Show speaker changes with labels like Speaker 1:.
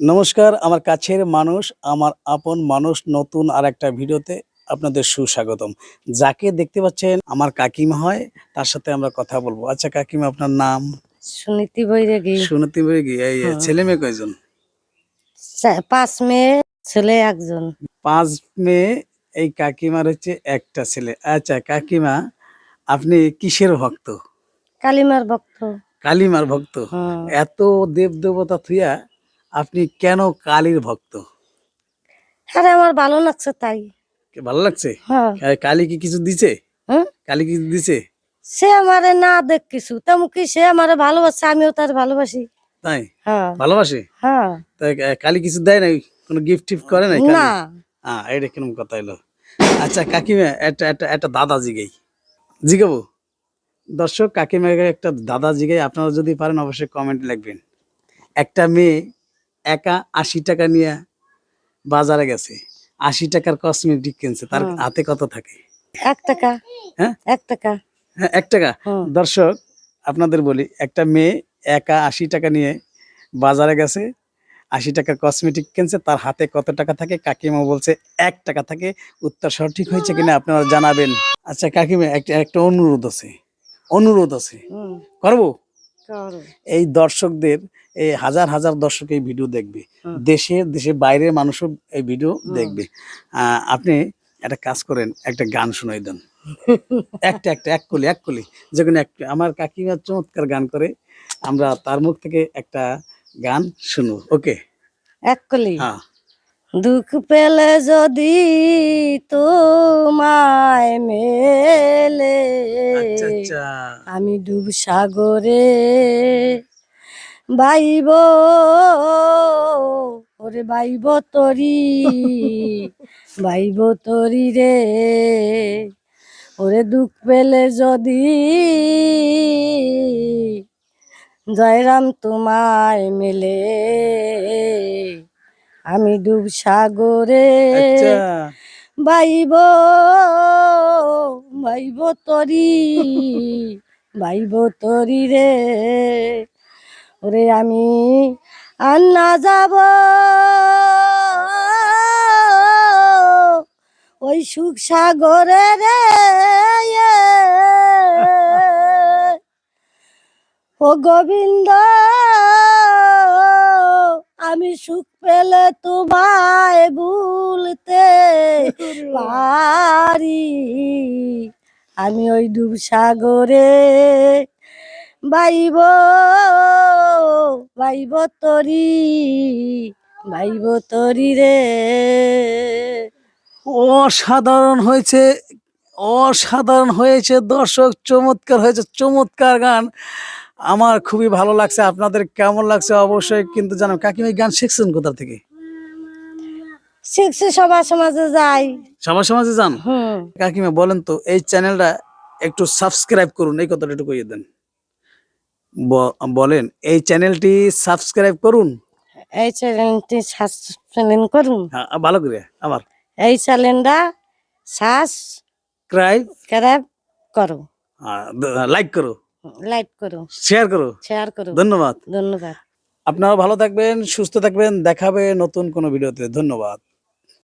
Speaker 1: নমস্কার আমার কাছের মানুষ আমার আপন মানুষ নতুন আর একটা ভিডিওতে আপনাদের সুস্বাগতম। যাকে দেখতে পাচ্ছেন আমার কাকিমা হয় তার সাথে আমরা কথা বলব। আচ্ছা কাকিমা আপনার নাম?
Speaker 2: সুনীতি বৈরাগী।
Speaker 1: শুনতে পেরে কি এই
Speaker 2: হ্যাঁ।
Speaker 1: ছেলে মেয়ে কয়জন?
Speaker 2: পাঁচ মেয়ে ছেলে একজন।
Speaker 1: পাঁচ মেয়ে এই কাকিমার হচ্ছে একটা ছেলে। আচ্ছা কাকিমা আপনি কিসের ভক্ত?
Speaker 2: কালিমার ভক্ত।
Speaker 1: কালিমার ভক্ত। এত দেব দেবতা থুইয়া আপনি কেন কালীর ভক্ত?
Speaker 2: আরে আমার ভালো লাগছে তাই।
Speaker 1: ভালো লাগছে?
Speaker 2: হ্যাঁ।
Speaker 1: কালী কি কিছু দিছে? কালী কি দিছে?
Speaker 2: সে আমারে না দেখ কিছু। তেমন কি সে আমারে ভালোবাসে আমিও তার ভালোবাসি।
Speaker 1: তাই?
Speaker 2: হ্যাঁ।
Speaker 1: ভালোবাসে?
Speaker 2: হ্যাঁ।
Speaker 1: কালী কিছু দেয় নাই? কোনো গিফট টিফট করে নাই
Speaker 2: না।
Speaker 1: হ্যাঁ এটা কিরম কথা এলো? আচ্ছা কাকিমা একটা একটা একটা দাদা জিগাই। জিগাবো? দর্শক কাকিমাকে একটা দাদা জিগাই। আপনারা যদি পারেন অবশ্যই কমেন্ট লিখবেন। একটা মেয়ে একা আশি টাকা নিয়ে বাজারে গেছে। আশি টাকার কসমেটিক কিনছে তার হাতে কত থাকে?
Speaker 2: এক টাকা।
Speaker 1: হ্যাঁ?
Speaker 2: এক টাকা।
Speaker 1: হ্যাঁ এক টাকা। দর্শক আপনাদের বলি একটা মেয়ে একা আশি টাকা নিয়ে বাজারে গেছে আশি টাকার কসমেটিক কিনছে তার হাতে কত টাকা থাকে? কাকিমা বলছে এক টাকা থাকে। উত্তর সঠিক হয়েছে কিনা আপনারা জানাবেন। আচ্ছা কাকিমা একটা একটা অনুরোধ আছে। অনুরোধ আছে। করব?
Speaker 2: করো।
Speaker 1: এই দর্শকদের এই হাজার হাজার দর্শক এই ভিডিও দেখবে।
Speaker 2: হুম।
Speaker 1: দেশের দেশের বাইরের মানুষও এই ভিডিও দেখবে। আপনি একটা কাজ করেন একটা গান শোনাই দেন। একটা একটা এক কলি এক কলি। যে কোনো একটা আমার কাকিমা চমৎকার গান করে। আমরা তার মুখ থেকে একটা গান শুনব। ওকে?
Speaker 2: এক কলি।
Speaker 1: হ্যাঁ।
Speaker 2: দুঃখ পেলে যদি তোমায় মেলে।
Speaker 1: আচ্ছা আচ্ছা।
Speaker 2: আমি ডুব সাগরে বাইব ওরে বাইব তরি বাইব তরি রে। ওরে দুঃখ পেলে যদি জয়রাম তোমায় মেলে। আমি ডুব সাগরে
Speaker 1: আচ্ছা।
Speaker 2: বাইব বাইব তরি বাইব তরি রে। ওরে আমি আন্না যাব। ওই সুখ সাগরে রে। ও গোবিন্দ আমি সুখ পেলে তোমায় ভুলতে পারি। আমি ওই ডুব সাগরে বাইব বাইব তরি বাইব তরি রে।
Speaker 1: অসাধারণ হয়েছে অসাধারণ হয়েছে দর্শক চমৎকার হয়েছে চমৎকার গান। আমার খুবই ভালো লাগছে আপনাদের কেমন লাগছে অবশ্যই কিন্তু জানান কাকিমা গান শিখছেন কোথা থেকে?
Speaker 2: শিখছি সবার সমাজে যাই।
Speaker 1: সবার সমাজে যান? কাকিমা বলেন তো এই চ্যানেলটা একটু সাবস্ক্রাইব করুন এই কথাটা একটু কইয়ে দেন। বলেন এই চ্যানেলটি সাবস্ক্রাইব করুন?
Speaker 2: এই চ্যানেলটি সাবস্ক্রাইব করুন।
Speaker 1: হ্যাঁ ভালো করে আবার।
Speaker 2: এই চ্যানেলটা
Speaker 1: সাবস্ক্রাইব
Speaker 2: সাবস্ক্রাইব করো।
Speaker 1: লাইক করো।
Speaker 2: লাইক করো।
Speaker 1: শেয়ার করো।
Speaker 2: শেয়ার করো।
Speaker 1: ধন্যবাদ।
Speaker 2: ধন্যবাদ।
Speaker 1: আপনারা ভালো থাকবেন সুস্থ থাকবেন। দেখাবে নতুন কোনো ভিডিওতে। ধন্যবাদ।